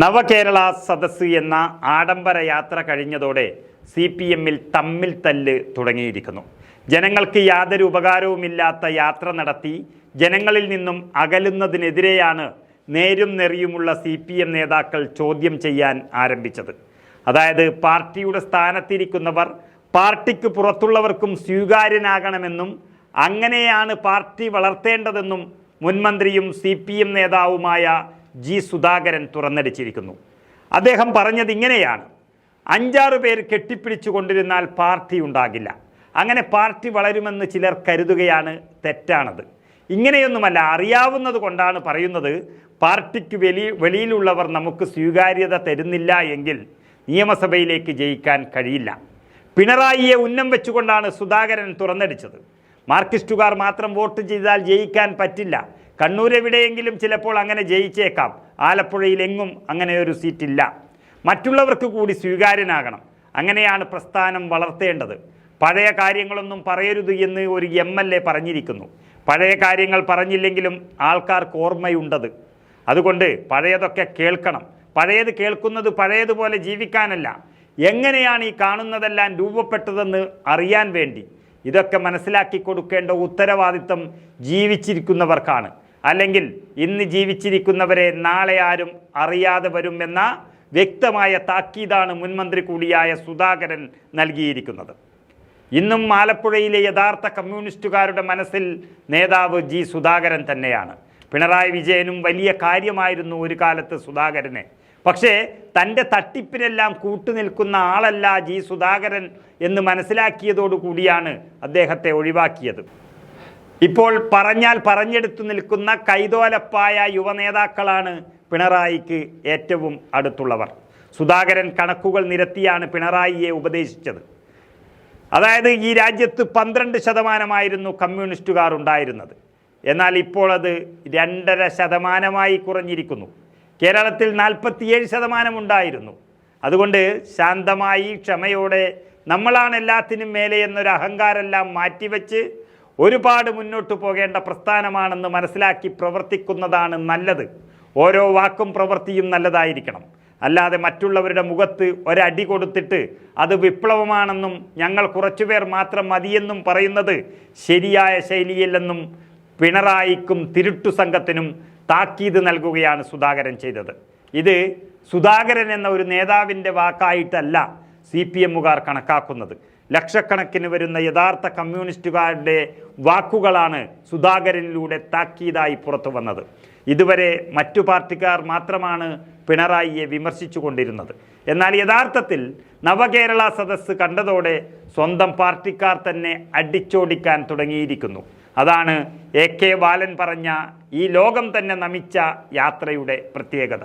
നവകേരള സദസ്സ് എന്ന ആഡംബര യാത്ര കഴിഞ്ഞതോടെ സി പി എമ്മിൽ തമ്മിൽ തല്ല് തുടങ്ങിയിരിക്കുന്നു. ജനങ്ങൾക്ക് യാതൊരു ഉപകാരവുമില്ലാത്ത യാത്ര നടത്തി ജനങ്ങളിൽ നിന്നും അകലുന്നതിനെതിരെയാണ് നേരും നെറിയുമുള്ള സി പി എം നേതാക്കൾ ചോദ്യം ചെയ്യാൻ ആരംഭിച്ചത്. അതായത് പാർട്ടിയുടെ സ്ഥാനത്തിരിക്കുന്നവർ പാർട്ടിക്ക് പുറത്തുള്ളവർക്കും സ്വീകാര്യനാകണമെന്നും അങ്ങനെയാണ് പാർട്ടി വളർത്തേണ്ടതെന്നും മുൻമന്ത്രിയും സി പി എം നേതാവുമായ ജി സുധാകരൻ തുറന്നടിച്ചിരിക്കുന്നു. അദ്ദേഹം പറഞ്ഞത് ഇങ്ങനെയാണ്. അഞ്ചാറ് പേർ കെട്ടിപ്പിടിച്ചു കൊണ്ടിരുന്നാൽ പാർട്ടി ഉണ്ടാകില്ല. അങ്ങനെ പാർട്ടി വളരുമെന്ന് ചിലർ കരുതുകയാണ് തെറ്റാണത്. ഇങ്ങനെയൊന്നുമല്ല അറിയാവുന്നത് കൊണ്ടാണ് പറയുന്നത് പാർട്ടിക്ക് വെളി വെളിയിലുള്ളവർ നമുക്ക് സ്വീകാര്യത തരുന്നില്ല എങ്കിൽ നിയമസഭയിലേക്ക് ജയിക്കാൻ കഴിയില്ല. പിണറായിയെ ഉന്നം വെച്ചുകൊണ്ടാണ് സുധാകരൻ തുറന്നടിച്ചത്. മാർക്സിസ്റ്റുകാർ മാത്രം വോട്ട് ചെയ്താൽ ജയിക്കാൻ പറ്റില്ല. കണ്ണൂർ എവിടെയെങ്കിലും ചിലപ്പോൾ അങ്ങനെ ജയിച്ചേക്കാം. ആലപ്പുഴയിൽ എങ്ങും അങ്ങനെ ഒരു സീറ്റില്ല. മറ്റുള്ളവർക്ക് കൂടി സ്വീകാര്യനാകണം. അങ്ങനെയാണ് പ്രസ്ഥാനം വളർത്തേണ്ടത്. പഴയ കാര്യങ്ങളൊന്നും പറയരുത് എന്ന് ഒരു എം എൽ എ പറഞ്ഞിരിക്കുന്നു. പഴയ കാര്യങ്ങൾ പറഞ്ഞില്ലെങ്കിലും ആൾക്കാർക്ക് ഓർമ്മയുണ്ടത്. അതുകൊണ്ട് പഴയതൊക്കെ കേൾക്കണം. പഴയത് കേൾക്കുന്നത് പഴയതുപോലെ ജീവിക്കാനല്ല. എങ്ങനെയാണ് ഈ കാണുന്നതെല്ലാം രൂപപ്പെട്ടതെന്ന് അറിയാൻ വേണ്ടി. ഇതൊക്കെ മനസ്സിലാക്കി കൊടുക്കേണ്ട ഉത്തരവാദിത്തം ജീവിച്ചിരിക്കുന്നവർക്കാണ്. അല്ലെങ്കിൽ ഇന്ന് ജീവിച്ചിരിക്കുന്നവരെ നാളെ ആരും അറിയാതെ വരും എന്ന വ്യക്തമായ താക്കീതാണ് മുൻമന്ത്രി കൂടിയായ സുധാകരൻ നൽകിയിരിക്കുന്നത്. ഇന്നും ആലപ്പുഴയിലെ യഥാർത്ഥ കമ്മ്യൂണിസ്റ്റുകാരുടെ മനസ്സിൽ നേതാവ് ജി സുധാകരൻ തന്നെയാണ്. പിണറായി വിജയനും വലിയ കാര്യമായിരുന്നു ഒരു കാലത്ത് സുധാകരനെ. പക്ഷേ തന്റെ തട്ടിപ്പിനെല്ലാം കൂട്ടുനിൽക്കുന്ന ആളല്ല ജി സുധാകരൻ എന്ന് മനസ്സിലാക്കിയതോടുകൂടിയാണ് അദ്ദേഹത്തെ ഒഴിവാക്കിയത്. ഇപ്പോൾ പറഞ്ഞാൽ പറഞ്ഞെടുത്തു നിൽക്കുന്ന കൈതോലപ്പായ യുവനേതാക്കളാണ് പിണറായിക്ക് ഏറ്റവും അടുത്തുള്ളവർ. സുധാകരൻ കണക്കുകൾ നിരത്തിയാണ് പിണറായിയെ ഉപദേശിച്ചത്. അതായത് ഈ രാജ്യത്ത് പന്ത്രണ്ട് ശതമാനമായിരുന്നു കമ്മ്യൂണിസ്റ്റുകാർ ഉണ്ടായിരുന്നത്. എന്നാൽ ഇപ്പോൾ അത് രണ്ടര ശതമാനമായി കുറഞ്ഞിരിക്കുന്നു. കേരളത്തിൽ നാൽപ്പത്തിയേഴ് ശതമാനം ഉണ്ടായിരുന്നു. അതുകൊണ്ട് ശാന്തമായി ക്ഷമയോടെ നമ്മളാണ് എല്ലാത്തിനും മേലെ എന്നൊരു അഹങ്കാരെല്ലാം മാറ്റിവെച്ച് ഒരുപാട് മുന്നോട്ട് പോകേണ്ട പ്രസ്ഥാനമാണെന്ന് മനസ്സിലാക്കി പ്രവർത്തിക്കുന്നതാണ് നല്ലത്. ഓരോ വാക്കും പ്രവൃത്തിയും നല്ലതായിരിക്കണം. അല്ലാതെ മറ്റുള്ളവരുടെ മുഖത്ത് ഒരടി കൊടുത്തിട്ട് അത് വിപ്ലവമാണെന്നും ഞങ്ങൾ കുറച്ചുപേർ മാത്രം മതിയെന്നും പറയുന്നത് ശരിയായ ശൈലിയല്ലെന്നും പിണറായിക്കും തിരുട്ടു സംഘത്തിനും താക്കീത് നൽകുകയാണ് സുധാകരൻ ചെയ്തത്. ഇത് സുധാകരൻ എന്ന ഒരു നേതാവിന്റെ വാക്കായിട്ടല്ല സി പി എമ്മുകാർ കണക്കാക്കുന്നത്. ലക്ഷക്കണക്കിന് വരുന്ന യഥാർത്ഥ കമ്മ്യൂണിസ്റ്റുകാരുടെ വാക്കുകളാണ് സുധാകരനിലൂടെ താക്കീതായി പുറത്തു വന്നത്. ഇതുവരെ മറ്റു പാർട്ടിക്കാർ മാത്രമാണ് പിണറായിയെ വിമർശിച്ചു കൊണ്ടിരുന്നത്. എന്നാൽ യഥാർത്ഥത്തിൽ നവകേരള സദസ്സ് കണ്ടതോടെ സ്വന്തം പാർട്ടിക്കാർ തന്നെ അടിച്ചോടിക്കാൻ തുടങ്ങിയിരിക്കുന്നു. അതാണ് എ കെ ബാലൻ പറഞ്ഞ ഈ ലോകം തന്നെ നമിച്ച യാത്രയുടെ പ്രത്യേകത.